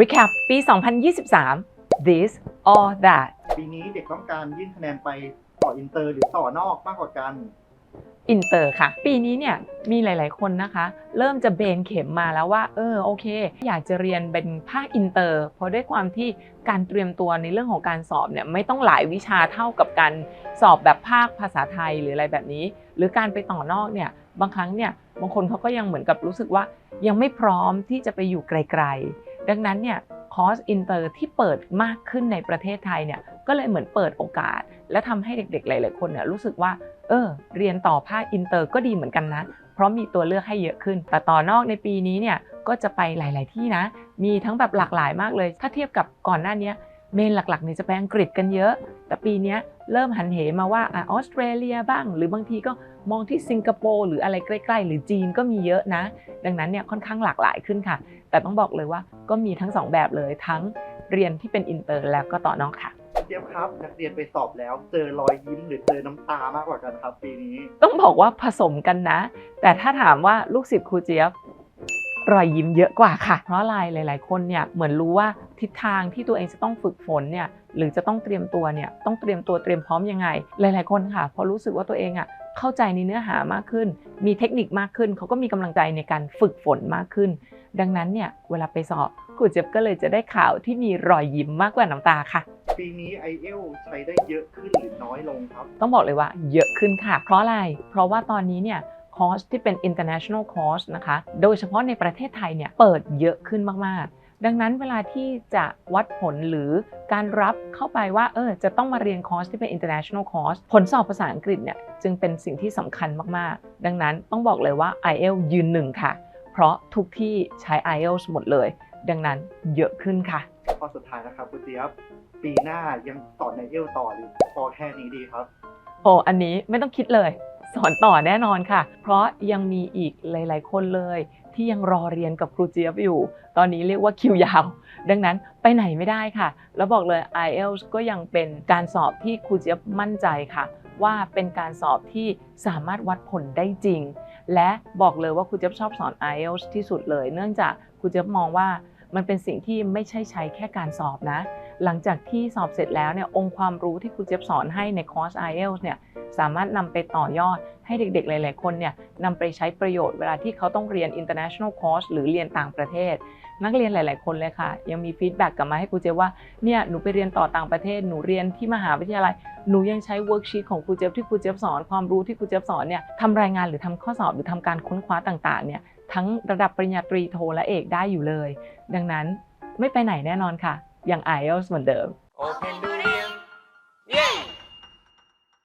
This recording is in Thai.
Recap ปี 2023 This or That ปีนี้เด็กต้องการยื่นคะแนนไปต่ออินเตอร์หรือต่อนอกมากกว่ากัน อินเตอร์ค่ะ ปีนี้เนี่ยมีหลาย ๆ คนนะคะ เริ่มจะเบนเข็มมาแล้วว่า เออโอเค อยากจะเรียนเป็นภาคอินเตอร์ เพราะด้วยความที่การเตรียมตัวในเรื่องของการสอบเนี่ยไม่ต้องหลายวิชาเท่ากับการสอบแบบภาคภาษาไทยหรืออะไรแบบนี้ หรือการไปต่อนอกเนี่ยบางครั้งเนี่ยบางคนเขาก็ยังเหมือนกับรู้สึกว่ายังไม่พร้อมที่จะไปอยู่ไกล ๆ ดังนั้นเนี่ยคอร์สอินเตอร์ที่เปิดมากขึ้นในประเทศไทยเนี่ยก็เลยเหมือนเปิดโอกาส และทำให้เด็กๆ หลาย ๆ คนเนี่ยรู้สึกว่าเออเรียนต่อภาคอินเตอร์ก็ดีเหมือนกันนะ เพราะมีตัวเลือกให้เยอะขึ้น แต่ต่อนอกในปีนี้เนี่ยก็จะไปหลาย ๆ ที่นะ มีทั้งแบบหลากหลายมากเลย ถ้าเทียบกับก่อนหน้านี้ เมนหลักๆเนี่ยจะไปอังกฤษกันเยอะ แต่ปีเนี้ยเริ่มหันเหมาว่าอะออสเตรเลียบ้าง หรือบางทีก็มองที่สิงคโปร์หรืออะไรใกล้ๆ หรือจีนก็มีเยอะนะ ดังนั้นเนี่ยค่อนข้างหลากหลายขึ้นค่ะ แต่ต้องบอกเลยว่าก็มีทั้งสองแบบเลยทั้งเรียนที่เป็นอินเตอร์แล้วก็ต่อนอกค่ะเจี๊ยบครับนักเรียนไปสอบแล้วเจอรอยยิ้มหรือเจอน้ำตามากกว่ากันครับปีนี้ ต้องบอกว่าผสมกันนะ แต่ถ้าถามว่าลูกศิษย์ครูเจี๊ยบ รอยยิ้มเยอะกว่าค่ะ เพราะอะไรหลาย ๆ คนเนี่ยเหมือนรู้ว่าทิศทางที่ตัวเองจะต้องฝึกฝนเนี่ยหรือจะต้องเตรียมตัวเนี่ยต้องเตรียมตัวเตรียมพร้อมยังไง หลาย ๆ คนค่ะ พอรู้สึกว่าตัวเองอะเข้าใจในเนื้อหามากขึ้น มีเทคนิคมากขึ้น เขาก็มีกำลังใจในการฝึกฝนมากขึ้น ดังนั้นเนี่ยเวลาไปสอบครูเจี๊ยบก็เลยจะได้ข่าวที่มีรอยยิ้มมากกว่าน้ำตาค่ะ ปีนี้ i อเอลใช้ได้เยอะขึ้นหรือน้อยลงครับ ต้องบอกเลยว่าเยอะขึ้นค่ะ เพราะอะไร เพราะว่าตอนนี้เนี่ย คอร์สที่เป็น international course นะคะ โดยเฉพาะในประเทศไทยเนี่ยเปิดเยอะขึ้นมาก ๆดังนั้นเวลาที่จะวัดผลหรือการรับเข้าไปว่าเออจะต้องมาเรียนคอร์สที่เป็น international course ผลสอบภาษาอังกฤษเนี่ยจึงเป็นสิ่งที่สำคัญมาก ๆ ดังนั้นต้องบอกเลยว่า IELTS ยืนหนึ่งค่ะ เพราะทุกที่ใช้ IELTS หมดเลย ดังนั้นเยอะขึ้นค่ะข้อสุดท้ายนะครับคุณเจี๊ยบปีหน้ายังสอนในเอลต่อหรือพอแค่นี้ดีครับโอ้อันนี้ไม่ต้องคิดเลย สอนต่อแน่นอนค่ะ เพราะยังมีอีกหลาย ๆ คนเลย ที่ยังรอเรียนกับครูเจี๊ยบอยู่ ตอนนี้เรียกว่าคิวยาว ดังนั้นไปไหนไม่ได้ค่ะ แล้วบอกเลย IELTS ก็ยังเป็นการสอบที่ครูเจี๊ยบมั่นใจค่ะ ว่าเป็นการสอบที่สามารถวัดผลได้จริง และบอกเลยว่าครูเจี๊ยบชอบสอน IELTS ที่สุดเลย เนื่องจากครูเจี๊ยบมองว่ามันเป็นสิ่งที่ไม่ใช่ใช้แค่การสอบนะ หลังจากที่สอบเสร็จแล้วเนี่ยองค์ความรู้ที่ครูเจี๊ยบสอนให้ในคอร์ส IELTS เนี่ย สามารถนำไปต่อยอดให้เด็กๆ หลาย ๆ คนเนี่ยนำไปใช้ประโยชน์เวลาที่เขาต้องเรียน international course หรือเรียนต่างประเทศ นักเรียนหลาย ๆ คนเลยค่ะ ยังมีฟีดแบ็กกลับมาให้ครูเจว่าเนี่ยหนูไปเรียนต่อต่างประเทศ หนูเรียนที่มหาวิทยาลัย หนูยังใช้เวิร์กชีตของครูเจี๊ยบที่ครูเจี๊ยบสอนความรู้ที่ครูเจี๊ยบสอนเนี่ยทำรายงานหรือทำข้อสอบหรือทำการค้นคว้าต่าง ๆ เนี่ยทั้งระดับปริญญาตรีโทและเอกได้อยู่เลย ดังนั้นไม่ไปไหนแน่นอนค่ะยัง IELTS เหมือนเดิม